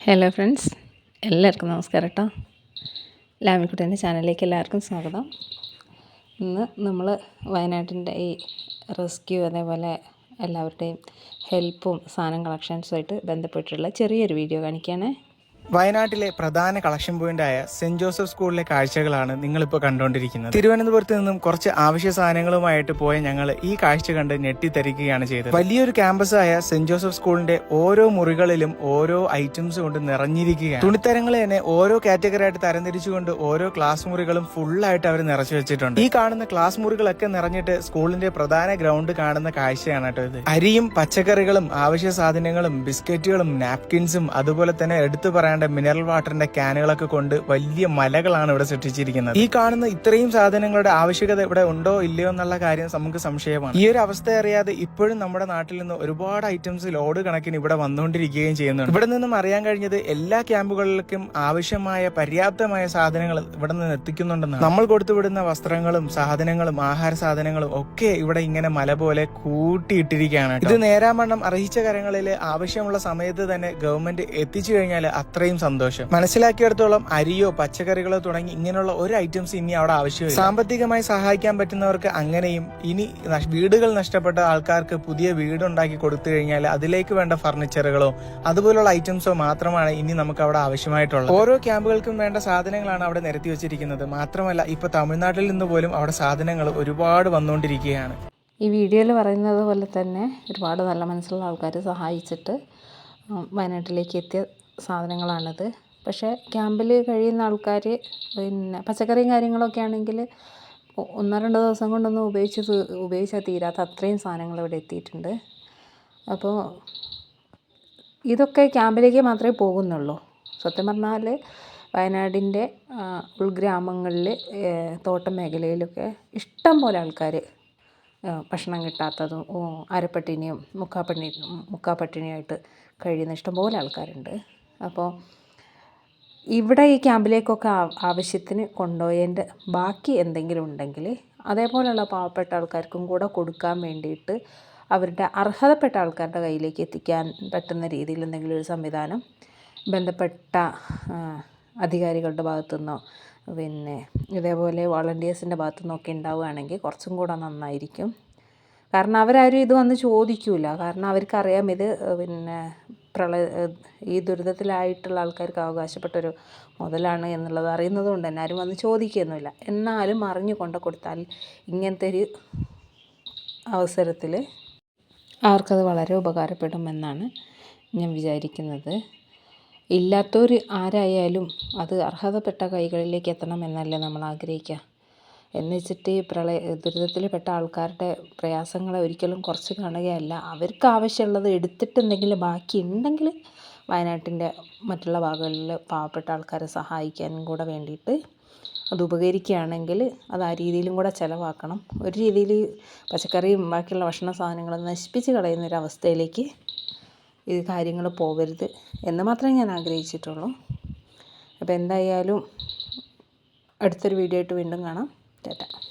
Hello friends എല്ലാവർക്കും നമസ്കാരം കേട്ടോ ലാമിക്കുട്ടന്റെ ചാനലിലേക്ക് എല്ലാവർക്കും സ്വാഗതം. ഇന്ന് നമ്മൾ വയനാട്ടിന്റെ ഈ റെസ്ക്യൂ അതേപോലെ എല്ലാവരുടെയും ഹെൽപ്പും സാധനം കളക്ഷൻസുമായിട്ട് ബന്ധപ്പെട്ടിട്ടുള്ള ചെറിയൊരു വീഡിയോ കാണിക്കുകയാണേ വയനാട്ടിലെ പ്രധാന കളക്ഷൻ പോയിന്റായ സെന്റ് ജോസഫ് സ്കൂളിലെ കാഴ്ചകളാണ് നിങ്ങളിപ്പോൾ കണ്ടുകൊണ്ടിരിക്കുന്നത്. തിരുവനന്തപുരത്ത് നിന്നും കുറച്ച് ആവശ്യ സാധനങ്ങളുമായിട്ട് പോയ ഞങ്ങൾ ഈ കാഴ്ച കണ്ട് ഞെട്ടിത്തരിക്കുകയാണ് ചെയ്തത്. വലിയൊരു ക്യാമ്പസായ സെന്റ് ജോസഫ് സ്കൂളിന്റെ ഓരോ മുറികളിലും ഓരോ ഐറ്റംസ് കൊണ്ട് നിറഞ്ഞിരിക്കുകയാണ്. തുണിത്തരങ്ങൾ തന്നെ ഓരോ കാറ്റഗറി ആയിട്ട് തരംതിരിച്ചുകൊണ്ട് ഓരോ ക്ലാസ് മുറികളും ഫുള്ളായിട്ട് അവർ നിറച്ചു വെച്ചിട്ടുണ്ട്. ഈ കാണുന്ന ക്ലാസ് മുറികളൊക്കെ നിറഞ്ഞിട്ട് സ്കൂളിന്റെ പ്രധാന ഗ്രൗണ്ട് കാണുന്ന കാഴ്ചയാണ് കേട്ടോ ഇത്. അരിയും പച്ചക്കറികളും ആവശ്യ സാധനങ്ങളും ബിസ്ക്കറ്റുകളും നാപ്കിൻസും അതുപോലെ തന്നെ എടുത്തു പറയേണ്ട മിനറൽ വാട്ടറിന്റെ ക്യാനുകളൊക്കെ കൊണ്ട് വലിയ മലകളാണ് ഇവിടെ സൃഷ്ടിച്ചിരിക്കുന്നത്. ഈ കാണുന്ന ഇത്രയും സാധനങ്ങളുടെ ആവശ്യകത ഇവിടെ ഉണ്ടോ ഇല്ലയോ എന്നുള്ള കാര്യം നമുക്ക് സംശയമാണ്. ഈ ഒരു അവസ്ഥ അറിയാതെ ഇപ്പോഴും നമ്മുടെ നാട്ടിൽ നിന്ന് ഒരുപാട് ഐറ്റംസ് ലോഡ് കണക്കിന് ഇവിടെ വന്നുകൊണ്ടിരിക്കുകയും ചെയ്യുന്നുണ്ട്. ഇവിടെ നിന്നും അറിയാൻ കഴിഞ്ഞത് എല്ലാ ക്യാമ്പുകളിലേക്കും ആവശ്യമായ പര്യാപ്തമായ സാധനങ്ങൾ ഇവിടെ നിന്ന് എത്തിക്കുന്നുണ്ടെന്നാണ്. നമ്മൾ കൊടുത്തുവിടുന്ന വസ്ത്രങ്ങളും സാധനങ്ങളും ആഹാര സാധനങ്ങളും ഒക്കെ ഇവിടെ ഇങ്ങനെ മല പോലെ കൂട്ടിയിട്ടിരിക്കുകയാണ് ഇത് നേരാമണ്ണം അർഹിച്ച കരങ്ങളിൽ ആവശ്യമുള്ള സമയത്ത് തന്നെ ഗവൺമെന്റ് എത്തിച്ചു കഴിഞ്ഞാൽ അത്രയും സന്തോഷം. മനസ്സിലാക്കിയിടത്തോളം അരിയോ പച്ചക്കറികളോ തുടങ്ങി ഇങ്ങനെയുള്ള ഒരു ഐറ്റംസ് ഇനി അവിടെ ആവശ്യമില്ല. സാമ്പത്തികമായി സഹായിക്കാൻ പറ്റുന്നവർക്ക് അങ്ങനെയും ഇനി വീടുകൾ നഷ്ടപ്പെട്ട ആൾക്കാർക്ക് പുതിയ വീട് ഉണ്ടാക്കി കൊടുത്തു കഴിഞ്ഞാൽ അതിലേക്ക് വേണ്ട ഫർണിച്ചറുകളോ അതുപോലുള്ള ഐറ്റംസോ മാത്രമാണ് ഇനി നമുക്ക് അവിടെ ആവശ്യമായിട്ടുള്ളത്. ഓരോ ക്യാമ്പുകൾക്കും വേണ്ട സാധനങ്ങളാണ് അവിടെ നിരത്തി വെച്ചിരിക്കുന്നത്. മാത്രമല്ല ഇപ്പൊ തമിഴ്നാട്ടിൽ നിന്ന് പോലും അവിടെ സാധനങ്ങൾ ഒരുപാട് വന്നുകൊണ്ടിരിക്കുകയാണ്. ഈ വീഡിയോയിൽ പറയുന്നത് പോലെ തന്നെ ഒരുപാട് നല്ല മനസ്സുള്ള ആൾക്കാർ സഹായിച്ചിട്ട് വയനാട്ടിലേക്ക് എത്തിയ സാധനങ്ങളാണിത്. പക്ഷേ ക്യാമ്പിൽ കഴിയുന്ന ആൾക്കാർ പിന്നെ പച്ചക്കറിയും കാര്യങ്ങളൊക്കെ ആണെങ്കിൽ ഒന്നോ രണ്ടോ ദിവസം കൊണ്ടൊന്നും ഉപയോഗിച്ച് ഉപയോഗിച്ചാൽ തീരാത്ത അത്രയും സാധനങ്ങൾ ഇവിടെ എത്തിയിട്ടുണ്ട്. അപ്പോൾ ഇതൊക്കെ ക്യാമ്പിലേക്ക് മാത്രമേ പോകുന്നുള്ളൂ. സത്യം പറഞ്ഞാൽ വയനാടിന്റെ ഉൾഗ്രാമങ്ങളിൽ തോട്ടം മേഖലയിലൊക്കെ ഇഷ്ടം പോലെ ആൾക്കാർ ഭക്ഷണം കിട്ടാത്തതും അരപ്പട്ടിണിയും മുക്കാപ്പട്ടിണി മുക്കാപ്പട്ടിണിയായിട്ട് കഴിയുന്ന ഇഷ്ടംപോലെ ആൾക്കാരുണ്ട്. അപ്പോൾ ഇവിടെ ഈ ക്യാമ്പിലേക്കൊക്കെ ആവശ്യത്തിന് കൊണ്ടുപോയതിന്റെ ബാക്കി എന്തെങ്കിലും ഉണ്ടെങ്കിൽ അതേപോലെയുള്ള പാവപ്പെട്ട ആൾക്കാർക്കും കൂടെ കൊടുക്കാൻ വേണ്ടിയിട്ട് അവരുടെ അർഹതപ്പെട്ട ആൾക്കാരുടെ കയ്യിലേക്ക് എത്തിക്കാൻ പറ്റുന്ന രീതിയിൽ എന്തെങ്കിലും ഒരു സംവിധാനം ബന്ധപ്പെട്ട അധികാരികളുടെ ഭാഗത്തു നിന്നോ പിന്നെ ഇതേപോലെ വോളണ്ടിയേഴ്സിന്റെ ഭാഗത്തു നിന്നൊക്കെ ഉണ്ടാവുകയാണെങ്കിൽ കുറച്ചും കൂടെ നന്നായിരിക്കും. കാരണം അവരാരും ഇത് വന്ന് ചോദിക്കില്ല കാരണം അവർക്കറിയാം ഇത് പിന്നെ പ്രളയ ഈ ദുരിതത്തിലായിട്ടുള്ള ആൾക്കാർക്ക് അവകാശപ്പെട്ടൊരു മുതലാണ് എന്നുള്ളത് അറിയുന്നത് കൊണ്ട് തന്നെ ആരും വന്ന് ചോദിക്കുകയൊന്നുമില്ല. എന്നാലും അറിഞ്ഞു കൊണ്ട് കൊടുത്താൽ ഇങ്ങനത്തെ ഒരു അവസരത്തിൽ അവർക്കത് വളരെ ഉപകാരപ്പെടുമെന്നാണ് ഞാൻ വിചാരിക്കുന്നത്. ഇല്ലാത്തവർ ആരായാലും അത് അർഹതപ്പെട്ട കൈകളിലേക്ക് എത്തണമെന്നല്ലേ നമ്മൾ ആഗ്രഹിക്കുക. എന്ന് വെച്ചിട്ട് ഈ പ്രളയ ദുരിതത്തിൽപ്പെട്ട ആൾക്കാരുടെ പ്രയാസങ്ങളെ ഒരിക്കലും കുറച്ച് കാണുകയല്ല. അവർക്ക് ആവശ്യമുള്ളത് എടുത്തിട്ട് ബാക്കി ഉണ്ടെങ്കിൽ വയനാട്ടിന്റെ മറ്റുള്ള ഭാഗങ്ങളിൽ പാവപ്പെട്ട ആൾക്കാരെ സഹായിക്കാനും കൂടെ വേണ്ടിയിട്ട് അത് ഉപകരിക്കുകയാണെങ്കിൽ അത് ആ രീതിയിലും കൂടെ ചിലവാക്കണം. ഒരു രീതിയിൽ പച്ചക്കറിയും ബാക്കിയുള്ള ഭക്ഷണ സാധനങ്ങളും നശിപ്പിച്ച് കളയുന്ന ഒരു അവസ്ഥയിലേക്ക് ഈ കാര്യങ്ങൾ പോവരുത് എന്ന് മാത്രമേ ഞാൻ ആഗ്രഹിച്ചിട്ടുള്ളൂ. അപ്പോൾ എന്തായാലും അടുത്തൊരു വീഡിയോ ആയിട്ട് വീണ്ടും കാണാം. 对的。